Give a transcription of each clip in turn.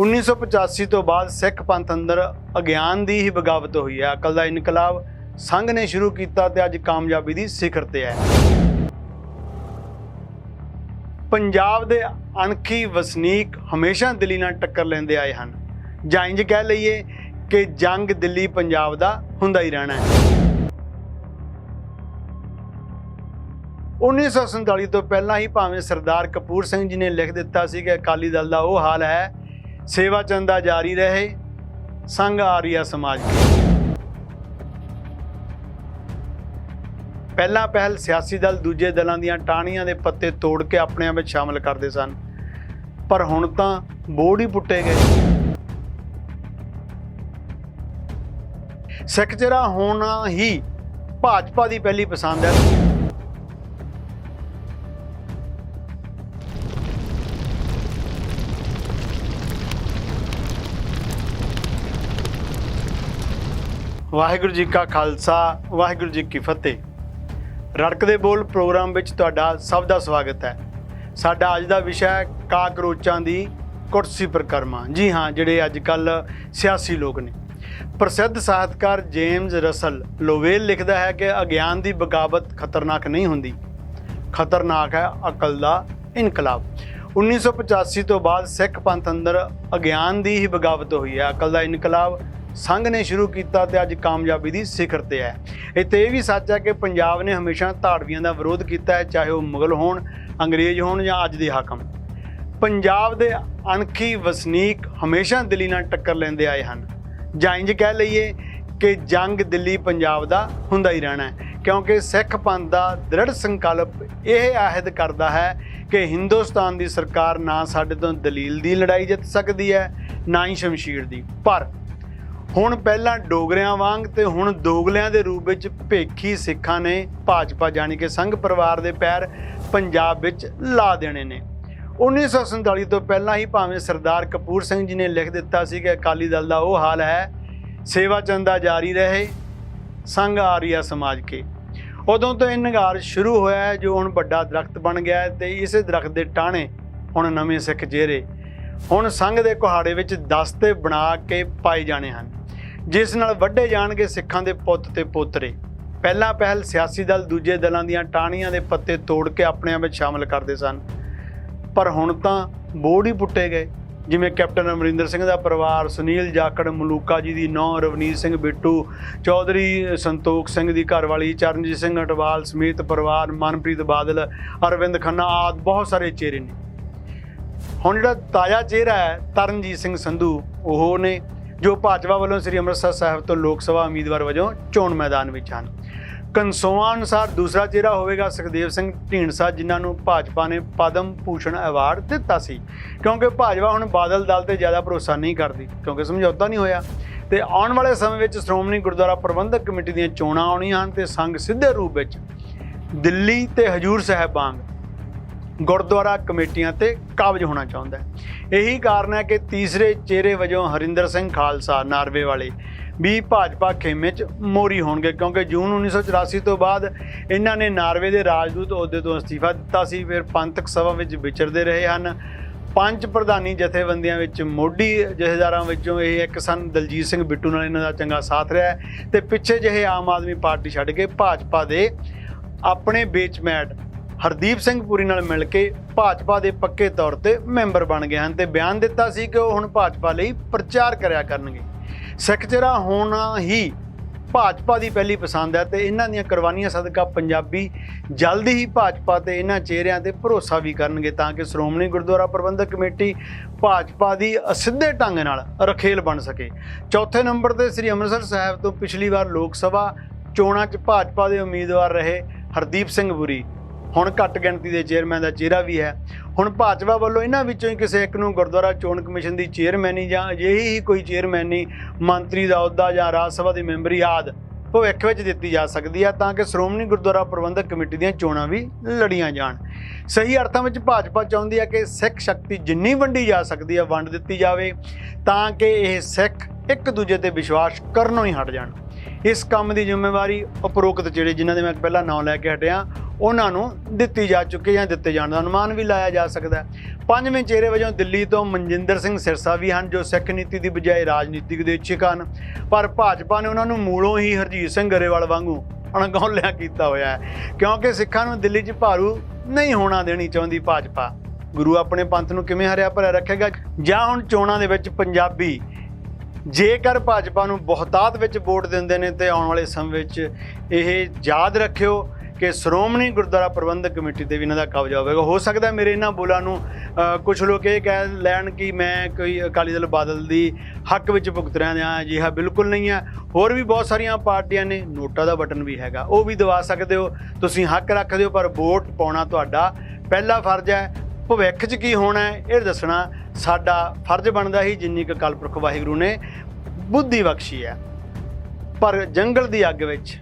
1985 ਤੋਂ ਬਾਅਦ ਸਿੱਖ ਪੰਥ ਅੰਦਰ ਅਗਿਆਨ ਦੀ ਹੀ ਬਗਾਵਤ ਹੋਈ ਹੈ। ਅਕਲ ਦਾ ਇਨਕਲਾਬ ਸੰਘ ਨੇ ਸ਼ੁਰੂ ਕੀਤਾ ਤੇ ਅੱਜ ਕਾਮਯਾਬੀ ਦੀ ਸਿਖਰ ਤੇ ਹੈ। ਪੰਜਾਬ ਦੇ ਅਣਖੀ ਵਸਨੀਕ ਹਮੇਸ਼ਾ ਦਿੱਲੀ ਨਾਲ ਟੱਕਰ ਲੈਂਦੇ ਆਏ ਹਨ। ਜਾਂ ਇੰਜ ਕਹਿ ਲਈਏ ਕਿ ਜੰਗ ਦਿੱਲੀ ਪੰਜਾਬ ਦਾ ਹੁੰਦਾ ਹੀ ਰਹਿਣਾ ਹੈ। 1947 ਤੋਂ ਪਹਿਲਾਂ ਹੀ ਭਾਵੇਂ ਸਰਦਾਰ ਕਪੂਰ ਸਿੰਘ ਜੀ ਨੇ ਲਿਖ ਦਿੱਤਾ ਸੀ ਕਿ ਅਕਾਲੀ ਦਲ ਦਾ ਉਹ ਹਾਲ ਹੈ ਸੇਵਾ ਚੰਦਾ ਜਾਰੀ ਰਹੇ ਸੰਗ ਆਰੀਆ ਸਮਾਜ ਪਹਿਲਾ ਪਹਿਲ ਸਿਆਸੀ ਦਲ ਦੂਜੇ ਦਲਾਂ ਦੀਆਂ ਟਾਹਣੀਆਂ ਦੇ ਪੱਤੇ ਤੋੜ ਕੇ ਆਪਣਿਆਂ ਵਿੱਚ ਸ਼ਾਮਲ ਕਰਦੇ ਸਨ। ਪਰ ਹੁਣ ਤਾਂ ਬੋੜ ਹੀ ਪੁੱਟੇ ਗਏ। ਸੈਕਟਰਾ ਹੋਣਾ ਹੀ ਭਾਜਪਾ ਦੀ ਪਹਿਲੀ ਪਸੰਦ ਹੈ। ਵਾਹਿਗੁਰੂ ਜੀ ਕਾ ਖਾਲਸਾ, ਵਾਹਿਗੁਰੂ ਜੀ ਕੀ ਫਤਿਹ। ਰੜਕਦੇ ਬੋਲ ਪ੍ਰੋਗਰਾਮ ਵਿੱਚ ਤੁਹਾਡਾ ਸਭ ਦਾ ਸਵਾਗਤ ਹੈ। ਸਾਡਾ ਅੱਜ ਦਾ ਵਿਸ਼ਾ ਹੈ ਕਾਕਰੋਚਾਂ ਦੀ ਕੁਰਸੀ ਪਰਕਰਮਾ। ਜੀ ਹਾਂ, ਜਿਹੜੇ ਅੱਜ ਕੱਲ ਸਿਆਸੀ ਲੋਕ ਨੇ। ਪ੍ਰਸਿੱਧ ਸਾਹਿਤਕਾਰ ਜੇਮਸ ਰਸਲ ਲੋਵੇਲ ਲਿਖਦਾ ਹੈ ਕਿ ਅਗਿਆਨ ਦੀ ਬਗਾਵਤ ਖਤਰਨਾਕ ਨਹੀਂ ਹੁੰਦੀ। ਖਤਰਨਾਕ ਹੈ ਅਕਲ ਦਾ ਇਨਕਲਾਬ। 1985 ਤੋਂ ਬਾਅਦ ਸਿੱਖ ਪੰਥ ਅੰਦਰ ਅਗਿਆਨ ਦੀ ਹੀ ਬਗਾਵਤ ਹੋਈ ਹੈ। ਅਕਲ ਦਾ ਇਨਕਲਾਬ ਸੰਘ ਨੇ ਸ਼ੁਰੂ ਕੀਤਾ ਤੇ ਅੱਜ ਕਾਮਯਾਬੀ ਦੀ ਸਿਖਰ ਤੇ ਹੈ। ਇੱਥੇ ਇਹ ਵੀ ਸੱਚ ਹੈ ਕਿ ਪੰਜਾਬ ਨੇ ਹਮੇਸ਼ਾ ਧਾੜਵੀਆਂ ਦਾ ਵਿਰੋਧ ਕੀਤਾ ਹੈ, ਚਾਹੇ ਉਹ ਮੁਗਲ ਹੋਣ, ਅੰਗਰੇਜ਼ ਹੋਣ ਜਾਂ ਅੱਜ ਦੇ ਹਾਕਮ। ਪੰਜਾਬ ਦੇ ਅਣਖੀ ਵਸਨੀਕ ਹਮੇਸ਼ਾ ਦਿੱਲੀ ਨਾਲ ਟੱਕਰ ਲੈਂਦੇ ਆਏ ਹਨ। ਜਾਂ ਇੰਜ ਕਹਿ ਲਈਏ ਕਿ ਜੰਗ ਦਿੱਲੀ ਪੰਜਾਬ ਦਾ ਹੁੰਦਾ ਹੀ ਰਹਿਣਾ ਹੈ, ਕਿਉਂਕਿ ਸਿੱਖ ਪੰਥ ਦਾ ਦ੍ਰਿੜ ਸੰਕਲਪ ਇਹ ਆਹਿਦ ਕਰਦਾ ਹੈ ਕਿ ਹਿੰਦੁਸਤਾਨ ਦੀ ਸਰਕਾਰ ਨਾ ਸਾਡੇ ਤੋਂ ਦਲੀਲ ਦੀ ਲੜਾਈ ਜਿੱਤ ਸਕਦੀ ਹੈ, ਨਾ ਹੀ ਸ਼ਮਸ਼ੀਰ ਦੀ। ਪਰ ਹੁਣ ਪਹਿਲਾਂ ਡੋਗਰਿਆਂ ਵਾਂਗ ਤੇ ਹੁਣ ਦੋਗਲਿਆਂ ਦੇ ਰੂਪ ਵਿੱਚ ਭੇਖੀ ਸਿੱਖਾਂ ਨੇ ਭਾਜਪਾ ਜਾਣੀ ਕਿ ਸੰਘ ਪਰਿਵਾਰ ਦੇ ਪੈਰ ਪੰਜਾਬ ਵਿੱਚ ਲਾ ਦੇਣੇ ਨੇ। 1947 ਤੋਂ ਪਹਿਲਾਂ ਹੀ ਭਾਵੇਂ ਸਰਦਾਰ ਕਪੂਰ ਸਿੰਘ ਜੀ ਨੇ ਲਿਖ ਦਿੱਤਾ ਸੀ ਕਿ ਅਕਾਲੀ ਦਲ ਦਾ ਉਹ ਹਾਲ ਹੈ, ਸੇਵਾ ਚੰਦਾ ਜਾਰੀ ਰਹੇ, ਸੰਘ ਆਰੀਆ ਸਮਾਜ ਕੇ। ਉਦੋਂ ਤੋਂ ਇਹ ਨਿਗਾਰ ਸ਼ੁਰੂ ਹੋਇਆ ਹੈ, ਜੋ ਹੁਣ ਵੱਡਾ ਦਰਖਤ ਬਣ ਗਿਆ ਹੈ ਤੇ ਇਸੇ ਦਰਖਤ ਦੇ ਟਾਹਣੇ ਹੁਣ ਨਵੇਂ ਸਿੱਖ ਜੇਰੇ। ਹੁਣ ਸੰਘ ਦੇ ਕੁਹਾੜੇ ਵਿੱਚ ਦਸਤੇ ਬਣਾ ਕੇ ਪਾਏ ਜਾਣੇ ਹਨ। ਜਿਸ ਨਾਲ ਵੱਡੇ ਜਾਣਗੇ ਸਿੱਖਾਂ ਦੇ ਪੁੱਤ ਤੇ ਪੋਤਰੇ। ਪਹਿਲਾ ਪਹਿਲ ਸਿਆਸੀ ਦਲ ਦੂਜੇ ਦਲਾਂ ਦੀਆਂ ਟਾਹਣੀਆਂ ਦੇ ਪੱਤੇ ਤੋੜ ਕੇ ਆਪਣਿਆਂ ਵਿੱਚ ਸ਼ਾਮਲ ਕਰਦੇ ਸਨ। ਪਰ ਹੁਣ ਤਾਂ ਬੋਰਡ ਹੀ ਪੁੱਟੇ ਗਏ। ਜਿਵੇਂ ਕੈਪਟਨ ਅਮਰਿੰਦਰ ਸਿੰਘ ਦਾ ਪਰਿਵਾਰ, ਸੁਨੀਲ ਜਾਖੜ, ਮਲੂਕਾ ਜੀ ਦੀ ਨੌਂ, ਰਵਨੀਤ ਸਿੰਘ ਬਿੱਟੂ, ਚੌਧਰੀ ਸੰਤੋਖ ਸਿੰਘ ਦੀ ਘਰਵਾਲੀ, ਚਰਨਜੀਤ ਸਿੰਘ ਅਟਵਾਲ ਸਮੇਤ ਪਰਿਵਾਰ, ਮਨਪ੍ਰੀਤ ਬਾਦਲ, ਅਰਵਿੰਦ ਖੰਨਾ ਆਦਿ ਬਹੁਤ ਸਾਰੇ ਚਿਹਰੇ ਨੇ। ਹੁਣ ਜਿਹੜਾ ਤਾਜ਼ਾ ਚਿਹਰਾ ਹੈ ਤਰਨਜੀਤ ਸਿੰਘ ਸੰਧੂ, ਉਹ ਨੇ ਜੋ ਭਾਜਪਾ ਵੱਲੋਂ ਸ੍ਰੀ ਅੰਮ੍ਰਿਤਸਰ ਸਾਹਿਬ ਤੋਂ ਲੋਕ ਸਭਾ ਉਮੀਦਵਾਰ ਵਜੋਂ ਚੋਣ ਮੈਦਾਨ ਵਿੱਚ ਹਨ। ਕਨਸੋਆਂ ਅਨੁਸਾਰ ਦੂਸਰਾ ਚਿਹਰਾ ਹੋਵੇਗਾ ਸੁਖਦੇਵ ਸਿੰਘ ਢੀਂਡਸਾ, ਜਿਨ੍ਹਾਂ ਨੂੰ ਭਾਜਪਾ ਨੇ ਪਦਮ ਭੂਸ਼ਣ ਅਵਾਰਡ ਦਿੱਤਾ ਸੀ। ਕਿਉਂਕਿ ਭਾਜਪਾ ਹੁਣ ਬਾਦਲ ਦਲ ਤੇ ਜ਼ਿਆਦਾ ਭਰੋਸਾ ਨਹੀਂ ਕਰਦੀ, ਕਿਉਂਕਿ ਸਮਝੌਤਾ ਨਹੀਂ ਹੋਇਆ। ਤੇ ਆਉਣ ਵਾਲੇ ਸਮੇਂ ਵਿੱਚ ਸ਼੍ਰੋਮਣੀ ਗੁਰਦੁਆਰਾ ਪ੍ਰਬੰਧਕ ਕਮੇਟੀ ਦੀਆਂ ਚੋਣਾਂ ਆਉਣੀਆਂ ਹਨ ਤੇ ਸੰਘ ਸਿੱਧੇ ਰੂਪ ਵਿੱਚ ਦਿੱਲੀ ਤੇ ਹਜੂਰ ਸਾਹਿਬ ਵਾਂਗ ਗੁਰਦੁਆਰਾ ਕਮੇਟੀਆਂ ਤੇ ਕਾਬਜ ਹੋਣਾ ਚਾਹੁੰਦਾ ਹੈ। ਇਹੀ ਕਾਰਨ ਹੈ ਕਿ ਤੀਸਰੇ ਚਿਹਰੇ ਵਜੋਂ ਹਰਿੰਦਰ ਸਿੰਘ ਖਾਲਸਾ ਨਾਰਵੇ ਵਾਲੇ ਵੀ ਭਾਜਪਾ ਖੇਮੇ 'ਚ ਮੋਰੀ ਹੋਣਗੇ, ਕਿਉਂਕਿ ਜੂਨ 1984 ਤੋਂ ਬਾਅਦ ਇਹਨਾਂ ਨੇ ਨਾਰਵੇ ਦੇ ਰਾਜਦੂਤ ਅਹੁਦੇ ਤੋਂ ਅਸਤੀਫਾ ਦਿੱਤਾ ਸੀ। ਫਿਰ ਪੰਥਕ ਸਭਾ ਵਿੱਚ ਵਿਚਰਦੇ ਰਹੇ ਹਨ। ਪੰਜ ਪ੍ਰਧਾਨੀ ਜਥੇਬੰਦੀਆਂ ਵਿੱਚ ਮੋਢੀ ਜਥੇਦਾਰਾਂ ਵਿੱਚੋਂ ਇਹ ਇੱਕ ਸਨ, ਦਲਜੀਤ ਸਿੰਘ ਬਿੱਟੂ ਨਾਲ ਇਹਨਾਂ ਦਾ ਚੰਗਾ ਸਾਥ ਰਿਹਾ ਹੈ ਤੇ ਪਿੱਛੇ ਜਿਹੇ ਆਮ ਆਦਮੀ ਪਾਰਟੀ ਛੱਡ ਕੇ ਭਾਜਪਾ ਦੇ ਆਪਣੇ ਬੇਚਮੈਟ ਹਰਦੀਪ ਸਿੰਘ ਪੁਰੀ ਨਾਲ ਮਿਲ ਕੇ ਭਾਜਪਾ ਦੇ ਪੱਕੇ ਤੌਰ ਤੇ ਮੈਂਬਰ ਬਣ ਗਏ ਹਨ ਤੇ ਬਿਆਨ ਦਿੱਤਾ ਸੀ ਕਿ ਉਹ ਹੁਣ ਭਾਜਪਾ ਲਈ ਪ੍ਰਚਾਰ ਕਰਿਆ ਕਰਨਗੇ। ਸੈਕਟਰਾ ਹੋਣਾ ਹੀ ਭਾਜਪਾ ਦੀ ਪਹਿਲੀ ਪਸੰਦ ਹੈ ਤੇ ਇਹਨਾਂ ਦੀਆਂ ਕੁਰਬਾਨੀਆਂ ਸਦਕਾ ਪੰਜਾਬੀ ਜਲਦੀ ਹੀ ਭਾਜਪਾ ਤੇ ਇਹਨਾਂ ਚਿਹਰਿਆਂ ਤੇ ਭਰੋਸਾ ਵੀ ਕਰਨਗੇ ਤਾਂ ਕਿ ਸ਼੍ਰੋਮਣੀ ਗੁਰਦੁਆਰਾ ਪ੍ਰਬੰਧਕ ਕਮੇਟੀ ਭਾਜਪਾ ਦੀ ਅਸਿੱਧੇ ਢੰਗ ਨਾਲ ਰਖੇਲ ਬਣ ਸਕੇ। ਚੌਥੇ ਨੰਬਰ ਤੇ ਸ੍ਰੀ ਅੰਮ੍ਰਿਤਸਰ ਸਾਹਿਬ ਤੋਂ ਪਿਛਲੀ ਵਾਰ ਲੋਕ ਸਭਾ ਚੋਣਾਂ 'ਚ ਭਾਜਪਾ ਦੇ ਉਮੀਦਵਾਰ ਰਹੇ ਹਰਦੀਪ ਸਿੰਘ ਪੁਰੀ। ਹੁਣ ਘੱਟ ਗਿਣਤੀ ਦੇ ਚੇਅਰਮੈਨ ਦਾ ਚਿਹਰਾ ਵੀ ਹੈ। ਹੁਣ ਭਾਜਪਾ ਵੱਲੋਂ ਇਹਨਾਂ ਵਿੱਚੋਂ ਹੀ ਕਿਸੇ ਇੱਕ ਨੂੰ ਗੁਰਦੁਆਰਾ ਚੋਣ ਕਮਿਸ਼ਨ ਦੀ ਚੇਅਰਮੈਨੀ ਜਾਂ ਅਜਿਹੀ ਹੀ ਕੋਈ ਚੇਅਰਮੈਨੀ ਮੰਤਰੀ ਦਾ ਅਹੁਦਾ ਜਾਂ ਰਾਜ ਸਭਾ ਦੀ ਮੈਂਬਰੀ ਆਦ ਭਵਿੱਖ ਵਿੱਚ ਦਿੱਤੀ ਜਾ ਸਕਦੀ ਹੈ ਤਾਂ ਕਿ ਸ਼੍ਰੋਮਣੀ ਗੁਰਦੁਆਰਾ ਪ੍ਰਬੰਧਕ ਕਮੇਟੀ ਦੀਆਂ ਚੋਣਾਂ ਵੀ ਲੜੀਆਂ ਜਾਣ। ਸਹੀ ਅਰਥਾਂ ਵਿੱਚ ਭਾਜਪਾ ਚਾਹੁੰਦੀ ਹੈ ਕਿ ਸਿੱਖ ਸ਼ਕਤੀ ਜਿੰਨੀ ਵੰਡੀ ਜਾ ਸਕਦੀ ਹੈ, ਵੰਡ ਦਿੱਤੀ ਜਾਵੇ ਤਾਂ ਕਿ ਇਹ ਸਿੱਖ ਇੱਕ ਦੂਜੇ ਤੇ ਵਿਸ਼ਵਾਸ ਕਰਨੋਂ ਹੀ ਹਟ ਜਾਣ। ਇਸ ਕੰਮ ਦੀ ਜ਼ਿੰਮੇਵਾਰੀ ਉਪਰੋਕਤ ਜਿਹੜੇ ਜਿਨ੍ਹਾਂ ਦੇ ਮੈਂ ਪਹਿਲਾਂ ਨਾਮ ਲੈ ਕੇ ਹਟਿਆ ਉਹਨਾਂ ਨੂੰ ਦਿੱਤੀ ਜਾ ਚੁੱਕੀ ਜਾਂ ਦਿੱਤੇ ਜਾਣ ਦਾ ਅਨੁਮਾਨ ਵੀ ਲਾਇਆ ਜਾ ਸਕਦਾ ਹੈ। ਪੰਜਵੇਂ ਚਿਹਰੇ ਵਜੋਂ ਦਿੱਲੀ ਤੋਂ ਮਨਜਿੰਦਰ ਸਿੰਘ ਸਿਰਸਾ ਵੀ ਹਨ, ਜੋ ਸਿੱਖ ਨੀਤੀ ਦੀ ਬਜਾਏ ਰਾਜਨੀਤਿਕ ਦੇ ਇੱਛਕ ਹਨ। ਪਰ ਭਾਜਪਾ ਨੇ ਉਹਨਾਂ ਨੂੰ ਮੂਲੋਂ ਹੀ ਹਰਜੀਤ ਸਿੰਘ ਗਰੇਵਾਲ ਵਾਂਗੂ ਅਣਗੌਲਿਆ ਕੀਤਾ ਹੋਇਆ ਹੈ, ਕਿਉਂਕਿ ਸਿੱਖਾਂ ਨੂੰ ਦਿੱਲੀ 'ਚ ਭਾਰੂ ਨਹੀਂ ਹੋਣਾ ਦੇਣੀ ਚਾਹੁੰਦੀ ਭਾਜਪਾ। ਗੁਰੂ ਆਪਣੇ ਪੰਥ ਨੂੰ ਕਿਵੇਂ ਹਰਿਆ ਭਰਿਆ ਰੱਖੇਗਾ? ਜਾਂ ਹੁਣ ਚੋਣਾਂ ਦੇ ਵਿੱਚ ਪੰਜਾਬੀ ਜੇਕਰ ਭਾਜਪਾ ਨੂੰ ਬਹੁਤਾਤ ਵਿੱਚ ਵੋਟ ਦਿੰਦੇ ਨੇ ਤੇ ਆਉਣ ਵਾਲੇ ਸਮੇਂ ਵਿੱਚ ਇਹ ਯਾਦ ਰੱਖਿਓ ਕਿ ਸ਼੍ਰੋਮਣੀ ਗੁਰਦੁਆਰਾ ਪ੍ਰਬੰਧਕ ਕਮੇਟੀ ਤੇ ਵੀ ਇਹਨਾਂ ਦਾ ਕਬਜ਼ਾ ਹੋਵੇਗਾ। ਹੋ ਸਕਦਾ ਮੇਰੇ ਇਹਨਾਂ ਬੋਲਾਂ ਨੂੰ ਕੁਝ ਲੋਕ ਇਹ ਕਹਿ ਲੈਣ ਕਿ ਮੈਂ ਕੋਈ ਅਕਾਲੀ ਦਲ ਬਾਦਲ ਦੀ ਹੱਕ ਵਿੱਚ ਭੁਗਤ ਰਿਹਾ ਹਾਂ, ਅਜਿਹਾ ਬਿਲਕੁਲ ਨਹੀਂ ਹੈ। ਹੋਰ ਵੀ ਬਹੁਤ ਸਾਰੀਆਂ ਪਾਰਟੀਆਂ ਨੇ, ਨੋਟਾ ਦਾ ਬਟਨ ਵੀ ਹੈਗਾ, ਉਹ ਵੀ ਦਬਾ ਸਕਦੇ ਹੋ। ਤੁਸੀਂ ਹੱਕ ਰੱਖਦੇ ਹੋ ਪਰ ਵੋਟ ਪਾਉਣਾ ਤੁਹਾਡਾ ਪਹਿਲਾ ਫਰਜ਼ ਹੈ। ਭਵਿੱਖ 'ਚ ਕੀ ਹੋਣਾ ਹੈ, ਇਹ ਦੱਸਣਾ ਸਾਡਾ ਫਰਜ਼ ਬਣਦਾ ਹੀ ਜਿੰਨੀ ਕੁ ਕਲਪੁਰਖ ਵਾਹਿਗੁਰੂ ਨੇ ਬੁੱਧੀ ਬਖਸ਼ੀ ਹੈ। ਪਰ ਜੰਗਲ ਦੀ ਅੱਗ ਵਿੱਚ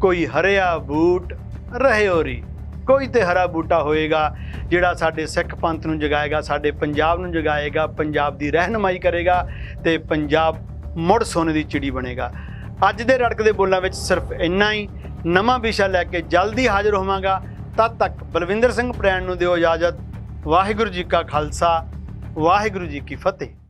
ਕੋਈ ਹਰਿਆ ਬੂਟ ਰਹੇ ਹੋਰੀ ਕੋਈ ਤੇ ਹਰਾ ਬੂਟਾ ਹੋਏਗਾ, ਜਿਹੜਾ ਸਾਡੇ ਸਿੱਖ ਪੰਥ ਨੂੰ ਜਗਾਏਗਾ, ਸਾਡੇ ਪੰਜਾਬ ਨੂੰ ਜਗਾਏਗਾ, ਪੰਜਾਬ ਦੀ ਰਹਿਨਮਾਈ ਕਰੇਗਾ ਤੇ ਪੰਜਾਬ ਮੁੜ ਸੋਨੇ ਦੀ ਚਿੜੀ ਬਣੇਗਾ। ਅੱਜ ਦੇ ਰੜਕ ਦੇ ਬੋਲਾਂ ਵਿੱਚ ਸਿਰਫ ਇੰਨਾ ਹੀ। ਨਵਾਂ ਵਿਸ਼ਾ ਲੈ ਕੇ ਜਲਦੀ ਹਾਜ਼ਰ ਹੋਵਾਂਗਾ। ਤਦ ਤੱਕ ਬਲਵਿੰਦਰ ਸਿੰਘ ਪ੍ਰੈਣ ਨੂੰ ਦਿਓ ਇਜਾਜ਼ਤ। ਵਾਹਿਗੁਰੂ ਜੀ ਕਾ ਖਾਲਸਾ, ਵਾਹਿਗੁਰੂ ਜੀ ਕੀ ਫਤਿਹ।